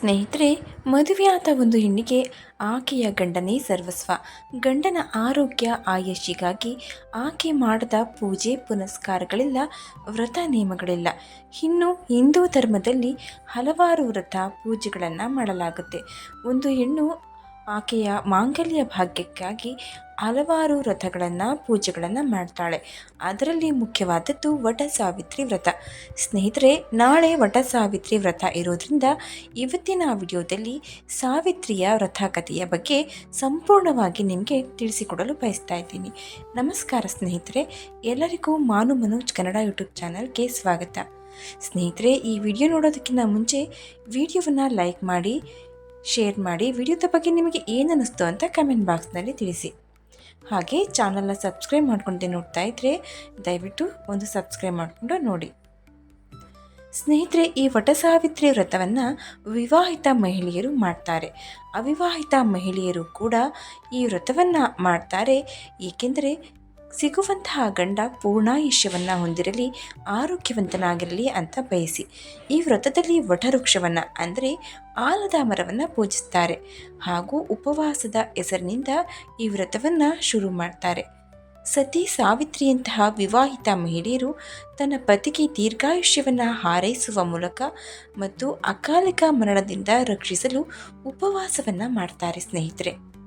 ಸ್ನೇಹಿತರೆ, ಮದುವೆಯಾದ ಒಂದು ಹೆಣ್ಣಿಗೆ ಆಕೆಯ ಗಂಡನೇ ಸರ್ವಸ್ವ. ಗಂಡನ ಆರೋಗ್ಯ, ಆಯಸ್ಸಿಗಾಗಿ ಆಕೆ ಮಾಡದ ಪೂಜೆ, ಪುನಸ್ಕಾರಗಳಿಲ್ಲ, ವ್ರತ ನಿಯಮಗಳಿಲ್ಲ. ಇನ್ನು ಹಿಂದೂ ಧರ್ಮದಲ್ಲಿ ಹಲವಾರು ವ್ರತ, ಪೂಜೆಗಳನ್ನು ಮಾಡಲಾಗುತ್ತೆ. ಒಂದು ಹೆಣ್ಣು ಆಕೆಯ ಮಾಂಗಲ್ಯ ಭಾಗ್ಯಕ್ಕಾಗಿ ಹಲವಾರು ವ್ರತಗಳನ್ನು, ಪೂಜೆಗಳನ್ನು ಮಾಡ್ತಾಳೆ. ಅದರಲ್ಲಿ ಮುಖ್ಯವಾದದ್ದು ವಟ ಸಾವಿತ್ರಿ ವ್ರತ. ಸ್ನೇಹಿತರೆ, ನಾಳೆ ವಟ ಸಾವಿತ್ರಿ ವ್ರತ ಇರೋದ್ರಿಂದ ಇವತ್ತಿನ ವಿಡಿಯೋದಲ್ಲಿ ಸಾವಿತ್ರಿಯ ವ್ರತ ಬಗ್ಗೆ ಸಂಪೂರ್ಣವಾಗಿ ನಿಮಗೆ ತಿಳಿಸಿಕೊಡಲು ಬಯಸ್ತಾ ಇದ್ದೀನಿ. ನಮಸ್ಕಾರ ಸ್ನೇಹಿತರೆ, ಎಲ್ಲರಿಗೂ ಮಾನು ಮನೋಜ್ ಕನ್ನಡ ಯೂಟ್ಯೂಬ್ ಚಾನಲ್ಗೆ ಸ್ವಾಗತ. ಸ್ನೇಹಿತರೆ, ಈ ವಿಡಿಯೋ ನೋಡೋದಕ್ಕಿಂತ ಮುಂಚೆ ವಿಡಿಯೋವನ್ನು ಲೈಕ್ ಮಾಡಿ, ಶೇರ್ ಮಾಡಿ, ವಿಡಿಯೋದ ಬಗ್ಗೆ ನಿಮಗೆ ಏನು ಅನ್ನಿಸ್ತು ಅಂತ ಕಮೆಂಟ್ ಬಾಕ್ಸ್ನಲ್ಲಿ ತಿಳಿಸಿ. ಹಾಗೆ ಚಾನಲ್ನ ಸಬ್ಸ್ಕ್ರೈಬ್ ಮಾಡ್ಕೊಂಡು ನೋಡ್ತಾ ಇದ್ದರೆ ದಯವಿಟ್ಟು ಒಂದು ಸಬ್ಸ್ಕ್ರೈಬ್ ಮಾಡಿಕೊಂಡು ನೋಡಿ. ಸ್ನೇಹಿತರೆ, ಈ ವಟಸಾವಿತ್ರಿ ವ್ರತವನ್ನು ವಿವಾಹಿತ ಮಹಿಳೆಯರು ಮಾಡ್ತಾರೆ. ಅವಿವಾಹಿತ ಮಹಿಳೆಯರು ಕೂಡ ಈ ವ್ರತವನ್ನು ಮಾಡ್ತಾರೆ. ಏಕೆಂದರೆ ಸಿಗುವಂತಹ ಗಂಡ ಪೂರ್ಣಾಯುಷ್ಯವನ್ನು ಹೊಂದಿರಲಿ, ಆರೋಗ್ಯವಂತನಾಗಿರಲಿ ಅಂತ ಬಯಸಿ. ಈ ವ್ರತದಲ್ಲಿ ವಟವೃಕ್ಷವನ್ನು ಅಂದರೆ ಆಲದ ಮರವನ್ನು ಪೂಜಿಸ್ತಾರೆ. ಹಾಗೂ ಉಪವಾಸದ ಹೆಸರಿನಿಂದ ಈ ವ್ರತವನ್ನು ಶುರು ಮಾಡ್ತಾರೆ. ಸತಿ ಸಾವಿತ್ರಿಯಂತಹ ವಿವಾಹಿತ ಮಹಿಳೆಯರು ತನ್ನ ಪತಿಗೆ ದೀರ್ಘಾಯುಷ್ಯವನ್ನು ಹಾರೈಸುವ ಮೂಲಕ ಮತ್ತು ಅಕಾಲಿಕ ಮರಣದಿಂದ ರಕ್ಷಿಸಲು ಉಪವಾಸವನ್ನು ಮಾಡ್ತಾರೆ ಸ್ನೇಹಿತರೆ.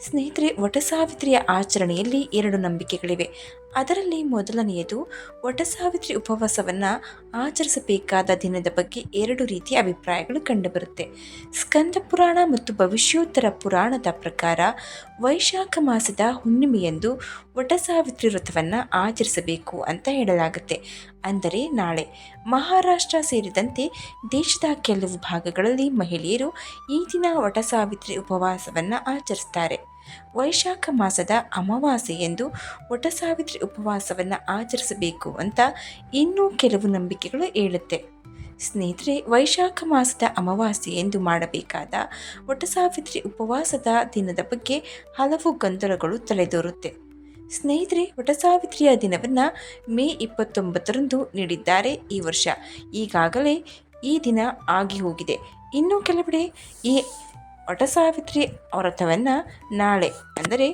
ಸ್ನೇಹಿತರೆ ವಟಸಾವಿತ್ರಿಯ ಆಚರಣೆಯಲ್ಲಿ ಎರಡು ನಂಬಿಕೆಗಳಿವೆ. ಅದರಲ್ಲಿ ಮೊದಲನೆಯದು ವಟಸಾವಿತ್ರಿ ಉಪವಾಸವನ್ನು ಆಚರಿಸಬೇಕಾದ ದಿನದ ಬಗ್ಗೆ ಎರಡು ರೀತಿಯ ಅಭಿಪ್ರಾಯಗಳು ಕಂಡುಬರುತ್ತೆ. ಸ್ಕಂದ ಪುರಾಣ ಮತ್ತು ಭವಿಷ್ಯೋತ್ತರ ಪುರಾಣದ ಪ್ರಕಾರ ವೈಶಾಖ ಮಾಸದ ಹುಣ್ಣಿಮೆಯಂದು ವಟಸಾವಿತ್ರಿ ವ್ರತವನ್ನು ಆಚರಿಸಬೇಕು ಅಂತ ಹೇಳಲಾಗುತ್ತೆ. ಅಂದರೆ ನಾಳೆ ಮಹಾರಾಷ್ಟ್ರ ಸೇರಿದಂತೆ ದೇಶದ ಕೆಲವು ಭಾಗಗಳಲ್ಲಿ ಮಹಿಳೆಯರು ಈ ದಿನ ವಟಸಾವಿತ್ರಿ ಉಪವಾಸವನ್ನು ಆಚರಿಸ್ತಾರೆ. ವೈಶಾಖ ಮಾಸದ ಅಮಾವಾಸ್ಯೆ ಎಂದು ವಟಸಾವಿತ್ರಿ ಉಪವಾಸವನ್ನು ಆಚರಿಸಬೇಕು ಅಂತ ಇನ್ನೂ ಕೆಲವು ನಂಬಿಕೆಗಳು ಹೇಳುತ್ತೆ. ಸ್ನೇಹಿತರೆ, ವೈಶಾಖ ಮಾಸದ ಅಮಾವಾಸ್ಯೆ ಎಂದು ಮಾಡಬೇಕಾದ ವಟಸಾವಿತ್ರಿ ಉಪವಾಸದ ದಿನದ ಬಗ್ಗೆ ಹಲವು ಗೊಂದಲಗಳು ತಲೆದೋರುತ್ತೆ. ಸ್ನೇಹಿತರೆ ವಟಸಾವಿತ್ರಿಯ ದಿನವನ್ನು ಮೇ ಇಪ್ಪತ್ತೊಂಬತ್ತರಂದು ನೀಡಿದ್ದಾರೆ ಈ ವರ್ಷ. ಈಗಾಗಲೇ ಈ ದಿನ ಆಗಿ ಹೋಗಿದೆ. ಇನ್ನು ಕೆಲವೆಡೆ ಈ ವಟಸಾವಿತ್ರಿ ವ್ರತವನ್ನು ನಾಳೆ, ಅಂದರೆ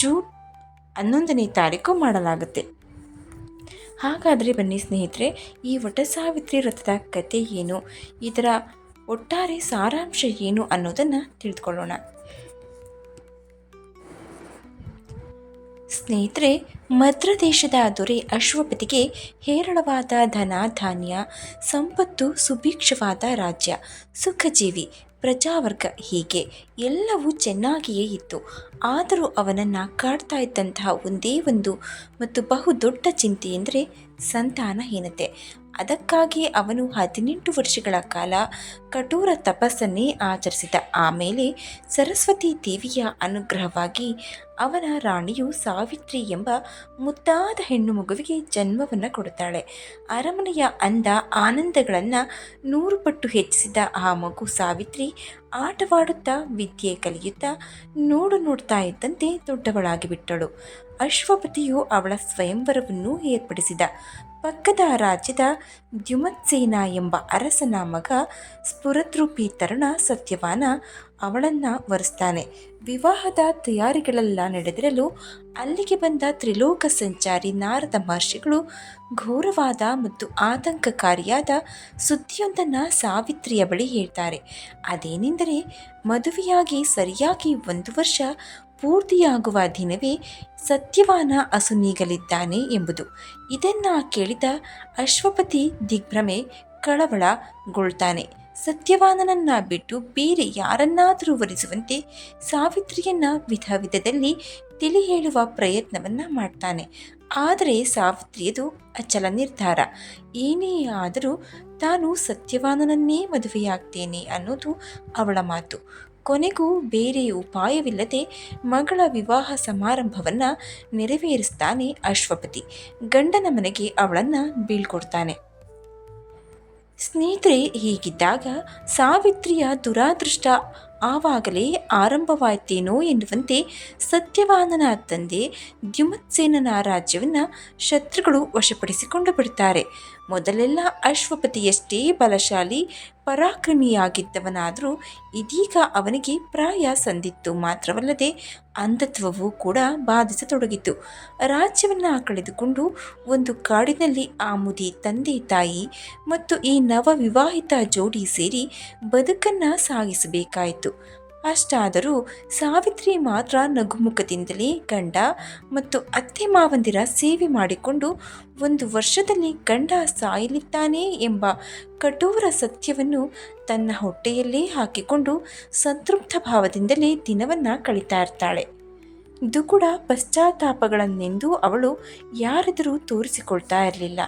ಜೂನ್ ಹನ್ನೊಂದನೇ ತಾರೀಕು ಮಾಡಲಾಗುತ್ತೆ. ಹಾಗಾದರೆ ಬನ್ನಿ ಸ್ನೇಹಿತರೆ, ಈ ವಟಸಾವಿತ್ರಿ ವ್ರತದ ಕತೆ ಏನು? ಇದರ ಒಟ್ಟಾರೆ ಸಾರಾಂಶ ಏನು ಅನ್ನೋದನ್ನು ತಿಳಿದುಕೊಳ್ಳೋಣ. ಸ್ನೇಹಿತರೆ, ಮದ್ರ ದೇಶದ ದೊರೆ ಅಶ್ವಪತಿಗೆ ಹೇರಳವಾದ ಧನ ಧಾನ್ಯ ಸಂಪತ್ತು ಸುಭಿಕ್ಷವಾದ ರಾಜ್ಯ, ಸುಖಜೀವಿ ಪ್ರಜಾವರ್ಗ ಹೀಗೆ ಎಲ್ಲವೂ ಚೆನ್ನಾಗಿಯೇ ಇತ್ತು. ಆದರೂ ಅವನನ್ನು ಕಾಡ್ತಾ ಇದ್ದಂತಹ ಒಂದೇ ಒಂದು ಮತ್ತು ಬಹುದೊಡ್ಡ ಚಿಂತೆ ಎಂದರೆ ಸಂತಾನಹೀನತೆ. ಅದಕ್ಕಾಗಿ ಅವನು ಹದಿನೆಂಟು ವರ್ಷಗಳ ಕಾಲ ಕಠೋರ ತಪಸ್ಸನ್ನೇ ಆಚರಿಸಿದ. ಆಮೇಲೆ ಸರಸ್ವತಿ ದೇವಿಯ ಅನುಗ್ರಹವಾಗಿ ಅವನ ರಾಣಿಯು ಸಾವಿತ್ರಿ ಎಂಬ ಮುದ್ದಾದ ಹೆಣ್ಣು ಮಗುವಿಗೆ ಜನ್ಮವನ್ನು ಕೊಡುತ್ತಾಳೆ. ಅರಮನೆಯ ಅಂದ ಆನಂದಗಳನ್ನು ನೂರು ಪಟ್ಟು ಹೆಚ್ಚಿಸಿದ ಆ ಮಗು ಸಾವಿತ್ರಿ ಆಟವಾಡುತ್ತಾ ವಿದ್ಯೆ ಕಲಿಯುತ್ತಾ ನೋಡು ನೋಡ್ತಾ ಇದ್ದಂತೆ ದೊಡ್ಡವಳಾಗಿಬಿಟ್ಟಳು. ಅಶ್ವಪತಿಯು ಅವಳ ಸ್ವಯಂವರವನ್ನು ಏರ್ಪಡಿಸಿದ. ಪಕ್ಕದ ರಾಜ್ಯದ ದ್ಯುಮತ್ಸೇನ ಎಂಬ ಅರಸನ ಮಗ ಸ್ಫುರದ್ರೂಪಿ ತರುಣ ಸತ್ಯವಾನ ಅವಳನ್ನು ವರಿಸ್ತಾನೆ. ವಿವಾಹದ ತಯಾರಿಗಳೆಲ್ಲ ನಡೆದಿರಲು ಅಲ್ಲಿಗೆ ಬಂದ ತ್ರಿಲೋಕ ಸಂಚಾರಿ ನಾರದ ಮಹರ್ಷಿಗಳು ಘೋರವಾದ ಮತ್ತು ಆತಂಕಕಾರಿಯಾದ ಸುದ್ದಿಯೊಂದನ್ನು ಸಾವಿತ್ರಿಯ ಬಳಿ ಹೇಳ್ತಾರೆ. ಅದೇನೆಂದರೆ, ಮದುವೆಯಾಗಿ ಸರಿಯಾಗಿ ಒಂದು ವರ್ಷ ಪೂರ್ತಿಯಾಗುವ ದಿನವೇ ಸತ್ಯವಾನ ಅಸುನೀಗಲಿದ್ದಾನೆ ಎಂಬುದು. ಇದನ್ನು ಕೇಳಿದ ಅಶ್ವಪತಿ ದಿಗ್ಭ್ರಮೆ ಕಳವಳಗೊಳ್ತಾನೆ. ಸತ್ಯವಾನನನ್ನ ಬಿಟ್ಟು ಬೇರೆ ಯಾರನ್ನಾದರೂ ವರಿಸುವಂತೆ ಸಾವಿತ್ರಿಯನ್ನ ವಿಧ ವಿಧದಲ್ಲಿ ತಿಳಿ ಹೇಳುವ ಪ್ರಯತ್ನವನ್ನ ಮಾಡ್ತಾನೆ. ಆದರೆ ಸಾವಿತ್ರಿಯದು ಅಚಲ ನಿರ್ಧಾರ. ಏನೇ ಆದರೂ ತಾನು ಸತ್ಯವಾನನನ್ನೇ ಮದುವೆಯಾಗ್ತೇನೆ ಅನ್ನೋದು ಅವಳ ಮಾತು. ಕೊನೆಗೂ ಬೇರೆ ಉಪಾಯವಿಲ್ಲದೆ ಮಗಳ ವಿವಾಹ ಸಮಾರಂಭವನ್ನು ನೆರವೇರಿಸ್ತಾನೆ ಅಶ್ವಪತಿ. ಗಂಡನ ಮನೆಗೆ ಅವಳನ್ನು ಬೀಳ್ಕೊಡ್ತಾನೆ. ಸ್ನೇಹಿತರೆ, ಹೀಗಿದ್ದಾಗ ಸಾವಿತ್ರಿಯ ದುರಾದೃಷ್ಟ ಆವಾಗಲೇ ಆರಂಭವಾಯ್ತೇನೋ ಎನ್ನುವಂತೆ ಸತ್ಯವಾನನ ತಂದೆ ದ್ಯುಮತ್ಸೇನನ ರಾಜ್ಯವನ್ನು ಶತ್ರುಗಳು ವಶಪಡಿಸಿಕೊಂಡು ಬಿಡ್ತಾರೆ. ಮೊದಲೆಲ್ಲ ಅಶ್ವಪತಿಯಷ್ಟೇ ಬಲಶಾಲಿ, ಪರಾಕ್ರಮಿಯಾಗಿದ್ದವನಾದರೂ ಇದೀಗ ಅವನಿಗೆ ಪ್ರಾಯ ಸಂದಿತ್ತು. ಮಾತ್ರವಲ್ಲದೆ ಅಂಧತ್ವವು ಕೂಡ ಬಾಧಿಸತೊಡಗಿತು. ರಾಜ್ಯವನ್ನು ಕಳೆದುಕೊಂಡು ಒಂದು ಕಾಡಿನಲ್ಲಿ ಆ ಮುದಿ ತಂದೆ, ತಾಯಿ ಮತ್ತು ಈ ನವವಿವಾಹಿತ ಜೋಡಿ ಸೇರಿ ಬದುಕನ್ನು ಸಾಗಿಸಬೇಕಾಯಿತು. ಅಷ್ಟಾದರೂ ಸಾವಿತ್ರಿ ಮಾತ್ರ ನಗುಮುಖದಿಂದಲೇ ಗಂಡ ಮತ್ತು ಅತ್ತೆ ಮಾವಂದಿರ ಸೇವೆ ಮಾಡಿಕೊಂಡು ಒಂದು ವರ್ಷದಲ್ಲಿ ಗಂಡ ಸಾಯಲಿದ್ದಾನೆ ಎಂಬ ಕಠೋರ ಸತ್ಯವನ್ನು ತನ್ನ ಹೊಟ್ಟೆಯಲ್ಲೇ ಹಾಕಿಕೊಂಡು ಸಂತೃಪ್ತ ಭಾವದಿಂದಲೇ ದಿನವನ್ನು ಕಳೀತಾ ಇರ್ತಾಳೆ. ಇದು ಕೂಡ ಪಶ್ಚಾತ್ತಾಪಗಳನ್ನೆಂದೂ ಅವಳು ಯಾರೆದುರೂ ತೋರಿಸಿಕೊಳ್ತಾ ಇರಲಿಲ್ಲ.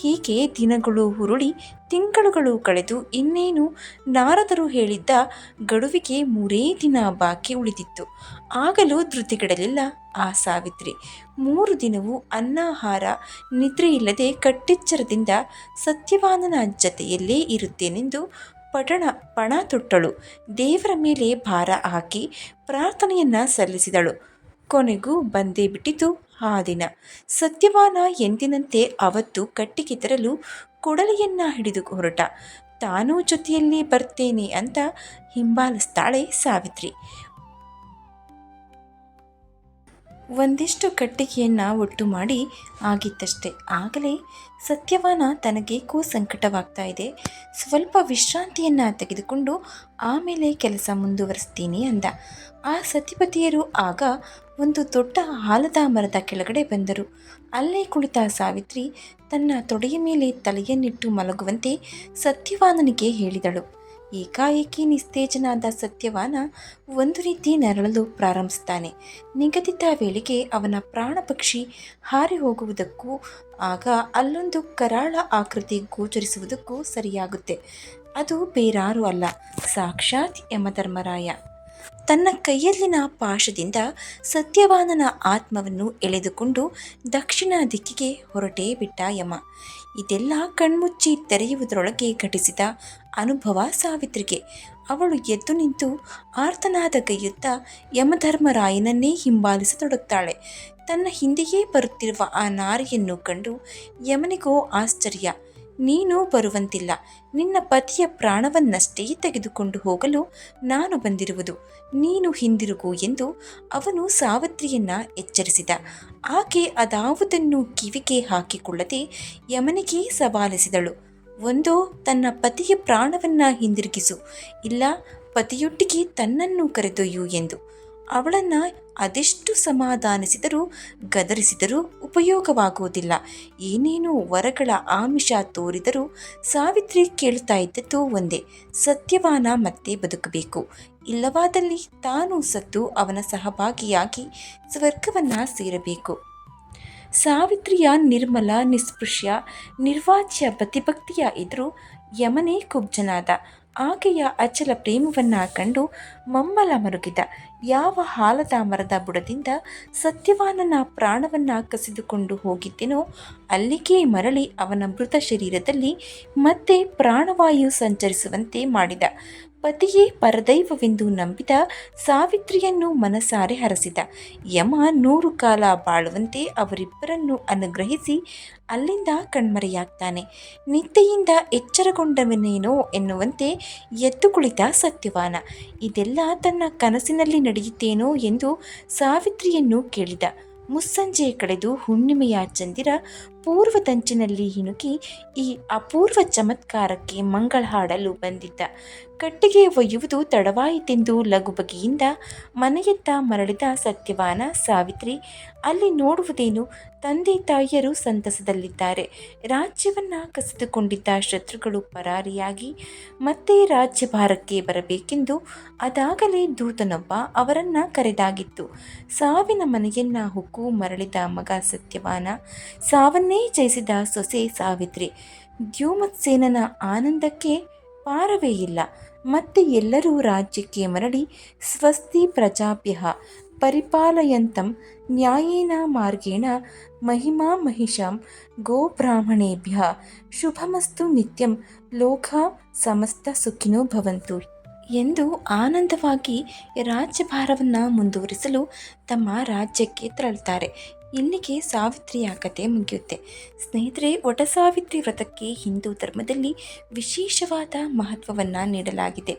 ಹೀಗೆ ದಿನಗಳು ಹುರುಳಿ ತಿಂಗಳುಗಳು ಕಳೆದು ಇನ್ನೇನು ನಾರದರು ಹೇಳಿದ್ದ ಗಡುವಿಗೆ ಮೂರೇ ದಿನ ಬಾಕಿ ಉಳಿದಿತ್ತು. ಆಗಲೂ ಧೃತಿಗೆಡಲಿಲ್ಲ ಆ ಸಾವಿತ್ರಿ. ಮೂರು ದಿನವೂ ಅನ್ನಾಹಾರ ನಿದ್ರೆಯಿಲ್ಲದೆ ಕಟ್ಟೆಚ್ಚರದಿಂದ ಸತ್ಯವಾನನ ಜತೆಯಲ್ಲೇ ಇರುತ್ತೇನೆಂದು ಪಟಣ ಪಣ ತೊಟ್ಟಳು. ದೇವರ ಮೇಲೆ ಭಾರ ಹಾಕಿ ಪ್ರಾರ್ಥನೆಯನ್ನ ಸಲ್ಲಿಸಿದಳು. ಕೊನೆಗೂ ಬಂದೇ ಬಿಟ್ಟಿತು ಆ ದಿನ. ಸತ್ಯವಾನ ಎಂದಿನಂತೆ ಅವತ್ತು ಕಟ್ಟಿಗೆ ತರಲು ಕೊಡಲಿಯನ್ನ ಹಿಡಿದು ಹೊರಟ. ತಾನೂ ಜೊತೆಯಲ್ಲಿ ಬರ್ತೇನೆ ಅಂತ ಹಿಂಬಾಲಿಸ್ತಾಳೆ ಸಾವಿತ್ರಿ. ಒಂದಿಷ್ಟು ಕಟ್ಟಿಗೆಯನ್ನು ಒಟ್ಟು ಮಾಡಿ ಆಗಿತ್ತಷ್ಟೆ. ಆಗಲೇ ಸತ್ಯವಾನ ತನಗೆ ಕೂ ಸಂಕಟವಾಗ್ತಾ ಇದೆ. ಸ್ವಲ್ಪ ವಿಶ್ರಾಂತಿಯನ್ನು ತೆಗೆದುಕೊಂಡು ಆಮೇಲೆ ಕೆಲಸ ಮುಂದುವರಿಸ್ತೀನಿ ಅಂದ. ಆ ಸತಿಪತಿಯರು ಆಗ ಒಂದು ದೊಡ್ಡ ಆಲದ ಮರದ ಕೆಳಗಡೆ ಬಂದರು. ಅಲ್ಲೇ ಕುಳಿತ ಸಾವಿತ್ರಿ ತನ್ನ ತೊಡೆಯ ಮೇಲೆ ತಲೆಯನ್ನಿಟ್ಟು ಮಲಗುವಂತೆ ಸತ್ಯವಾನನಿಗೆ ಹೇಳಿದಳು. ಏಕಾಏಕಿ ನಿಸ್ತೇಜನಾದ ಸತ್ಯವಾನ ಒಂದು ರೀತಿ ನರಳಲು ಪ್ರಾರಂಭಿಸ್ತಾನೆ. ನಿಗದಿತ ವೇಳೆಗೆ ಅವನ ಪ್ರಾಣ ಪಕ್ಷಿ ಹಾರಿ ಹೋಗುವುದಕ್ಕೂ, ಆಗ ಅಲ್ಲೊಂದು ಕರಾಳ ಆಕೃತಿ ಗೋಚರಿಸುವುದಕ್ಕೂ ಸರಿಯಾಗುತ್ತೆ. ಅದು ಬೇರಾರೂ ಅಲ್ಲ, ಸಾಕ್ಷಾತ್ ಯಮಧರ್ಮರಾಯ ತನ್ನ ಕೈಯಲ್ಲಿನ ಪಾಶದಿಂದ ಸತ್ಯವಾನನ ಆತ್ಮವನ್ನು ಎಳೆದುಕೊಂಡು ದಕ್ಷಿಣ ದಿಕ್ಕಿಗೆ ಹೊರಟೇ ಬಿಟ್ಟ ಯಮ. ಇದೆಲ್ಲ ಕಣ್ಮುಚ್ಚಿ ತೆರೆಯುವುದರೊಳಗೆ ಘಟಿಸಿದ ಅನುಭವ ಸಾವಿತ್ರಿಗೆ. ಅವಳು ಎದ್ದು ನಿಂತು ಆರ್ತನಾದ ಕೈಯುತ್ತ ಯಮಧರ್ಮರಾಯನನ್ನೇ ಹಿಂಬಾಲಿಸತೊಡಗ್ತಾಳೆ ತನ್ನ ಹಿಂದೆಯೇ ಬರುತ್ತಿರುವ ಆ ನಾರಿಯನ್ನು ಕಂಡು ಯಮನಿಗೋ ಆಶ್ಚರ್ಯ. ನೀನು ಬರುವಂತಿಲ್ಲ. ನಿನ್ನ ಪತಿಯ ಪ್ರಾಣವನ್ನಷ್ಟೇ ತೆಗೆದುಕೊಂಡು ಹೋಗಲು ನಾನು ಬಂದಿರುವುದು. ನೀನು ಹಿಂದಿರುಗು ಎಂದು ಅವನು ಸಾವತ್ರಿಯನ್ನ ಎಚ್ಚರಿಸಿದ. ಆಕೆ ಅದಾವುದನ್ನು ಕಿವಿಗೆ ಹಾಕಿಕೊಳ್ಳದೆ ಯಮನಿಗೆ ಸವಾಲಿಸಿದಳು. ಒಂದೋ, ತನ್ನ ಪತಿಯ ಪ್ರಾಣವನ್ನ ಹಿಂದಿರುಗಿಸು. ಇಲ್ಲ, ಪತಿಯೊಟ್ಟಿಗೆ ತನ್ನನ್ನು ಕರೆದೊಯ್ಯು ಎಂದು. ಅವಳನ್ನು ಅದೆಷ್ಟು ಸಮಾಧಾನಿಸಿದರೂ, ಗದರಿಸಿದರೂ ಉಪಯೋಗವಾಗುವುದಿಲ್ಲ. ಏನೇನೋ ವರಗಳ ಆಮಿಷ ತೋರಿದರೂ ಸಾವಿತ್ರಿ ಕೇಳ್ತಾ ಇದ್ದದ್ದು ಒಂದೇ. ಸತ್ಯವಾನ ಮತ್ತೆ ಬದುಕಬೇಕು. ಇಲ್ಲವಾದಲ್ಲಿ ತಾನು ಸತ್ತು ಅವನ ಸಹಭಾಗಿಯಾಗಿ ಸ್ವರ್ಗವನ್ನು ಸೇರಬೇಕು. ಸಾವಿತ್ರಿಯ ನಿರ್ಮಲ, ನಿಸ್ಪೃಶ್ಯ, ನಿರ್ವಾಚ್ಯ ಪ್ರತಿಭಕ್ತಿಯ ಎದುರು ಯಮನೇ ಕುಬ್ಜನಾದ. ಆಕೆಯ ಅಚಲ ಪ್ರೇಮವನ್ನು ಕಂಡು ಮಮ್ಮಲ ಮರುಗಿದ. ಯಾವ ಹಾಲದ ಮರದ ಬುಡದಿಂದ ಸತ್ಯವಾನನ ಪ್ರಾಣವನ್ನು ಕಸಿದುಕೊಂಡು ಹೋಗಿದ್ದೆನೋ ಅಲ್ಲಿಗೆ ಮರಳಿ ಅವನ ಮೃತ ಶರೀರದಲ್ಲಿ ಮತ್ತೆ ಪ್ರಾಣವಾಯು ಸಂಚರಿಸುವಂತೆ ಮಾಡಿದ. ಪತಿಯೇ ಪರದೈವವೆಂದು ನಂಬಿದ ಸಾವಿತ್ರಿಯನ್ನು ಮನಸಾರೆ ಹರಸಿದ ಯಮ ನೂರು ಕಾಲ ಬಾಳುವಂತೆ ಅವರಿಬ್ಬರನ್ನು ಅನುಗ್ರಹಿಸಿ ಅಲ್ಲಿಂದ ಕಣ್ಮರೆಯಾಗ್ತಾನೆ. ನಿದ್ದೆಯಿಂದ ಎಚ್ಚರಗೊಂಡವನೇನೋ ಎನ್ನುವಂತೆ ಎದ್ದು ಕುಳಿತ ಸತ್ಯವಾನ. ಇದೆಲ್ಲ ತನ್ನ ಕನಸಿನಲ್ಲಿ ನಡೆಯುತ್ತೇನೋ ಎಂದು ಸಾವಿತ್ರಿಯನ್ನು ಕೇಳಿದ. ಮುಸ್ಸಂಜೆ ಕಳೆದು ಹುಣ್ಣಿಮೆಯ ಚಂದಿರ ಪೂರ್ವದಂಚಿನಲ್ಲಿ ಹಿಣುಕಿ ಈ ಅಪೂರ್ವ ಚಮತ್ಕಾರಕ್ಕೆ ಮಂಗಳ ಹಾಡಲು ಬಂದಿದ್ದ. ಕಟ್ಟಿಗೆ ಒಯ್ಯುವುದು ತಡವಾಯಿತೆಂದು ಲಘು ಬಗೆಯಿಂದ ಮನೆಯತ್ತ ಮರಳಿದ ಸತ್ಯವಾನ ಸಾವಿತ್ರಿ, ಅಲ್ಲಿ ನೋಡುವುದೇನು? ತಂದೆ ತಾಯಿಯರು ಸಂತಸದಲ್ಲಿದ್ದಾರೆ. ರಾಜ್ಯವನ್ನ ಕಸಿದುಕೊಂಡಿದ್ದ ಶತ್ರುಗಳು ಪರಾರಿಯಾಗಿ ಮತ್ತೆ ರಾಜ್ಯಭಾರಕ್ಕೆ ಬರಬೇಕೆಂದು ಅದಾಗಲೇ ದೂತನೊಬ್ಬ ಅವರನ್ನ ಕರೆದಾಗಿತ್ತು. ಸಾವಿನ ಮನೆಯನ್ನ ಹುಕ್ಕು ಮರಳಿದ ಮಗ ಸತ್ಯವಾನ, ಸಾವನ್ನೇ ಜಯಿಸಿದ ಸೊಸೆ ಸಾವಿತ್ರಿ. ದ್ಯುಮತ್ಸೇನನ ಆನಂದಕ್ಕೆ ಪಾರವೇ ಇಲ್ಲ. ಮತ್ತೆ ಎಲ್ಲರೂ ರಾಜ್ಯಕ್ಕೆ ಮರಳಿ ಸ್ವಸ್ತಿ ಪ್ರಜಾಭ್ಯ ಪರಿಪಾಲಯಂತಂ ನ್ಯಾಯೇನ ಮಾರ್ಗೇಣ ಮಹಿಮಾ ಮಹಿಷಾಂ ಗೋಬ್ರಾಹ್ಮಣೇಭ್ಯ. ಶುಭಮಸ್ತು ನಿತ್ಯಂ ಲೋಕ ಸಮಸ್ತ ಸುಖಿನೋ ಭವಂತು. ಎಂದು ಆನಂದವಾಗಿ ರಾಜ್ಯಭಾರವನ್ನು ಮುಂದುವರಿಸಲು ತಮ್ಮ ರಾಜ್ಯಕ್ಕೆ ತೆರಳುತ್ತಾರೆ. ಇಲ್ಲಿಗೆ ಸಾವಿತ್ರಿಯ ಕತೆ ಮುಗಿಯುತ್ತೆ. ಸ್ನೇಹಿತರೆ ವಟ ಸಾವಿತ್ರಿ ವ್ರತಕ್ಕೆ ಹಿಂದೂ ಧರ್ಮದಲ್ಲಿ ವಿಶೇಷವಾದ ಮಹತ್ವವನ್ನು ನೀಡಲಾಗಿದೆ.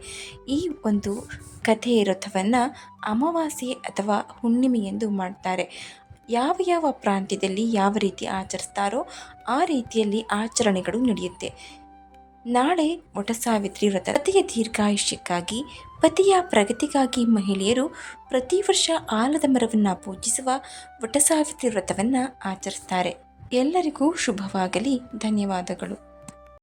ಈ ಒಂದು ಕಥೆಯ ವ್ರತವನ್ನು ಅಮಾವಾಸ್ಯೆ ಅಥವಾ ಹುಣ್ಣಿಮೆ ಎಂದು ಮಾಡ್ತಾರೆ. ಯಾವ ಯಾವ ಪ್ರಾಂತ್ಯದಲ್ಲಿ ಯಾವ ರೀತಿ ಆಚರಿಸ್ತಾರೋ ಆ ರೀತಿಯಲ್ಲಿ ಆಚರಣೆಗಳು ನಡೆಯುತ್ತೆ. ನಾಳೆ ವಟ ಸಾವಿತ್ರಿ ವ್ರತ ಪತಿಯ ದೀರ್ಘಾಯುಷ್ಯಕ್ಕಾಗಿ, ಪತಿಯ ಪ್ರಗತಿಗಾಗಿ ಮಹಿಳೆಯರು ಪ್ರತಿ ವರ್ಷ ಆಲದ ಮರವನ್ನು ಪೂಜಿಸುವ ವಟ ಸಾವಿತ್ರಿ ವ್ರತವನ್ನು ಆಚರಿಸ್ತಾರೆ. ಎಲ್ಲರಿಗೂ ಶುಭವಾಗಲಿ. ಧನ್ಯವಾದಗಳು.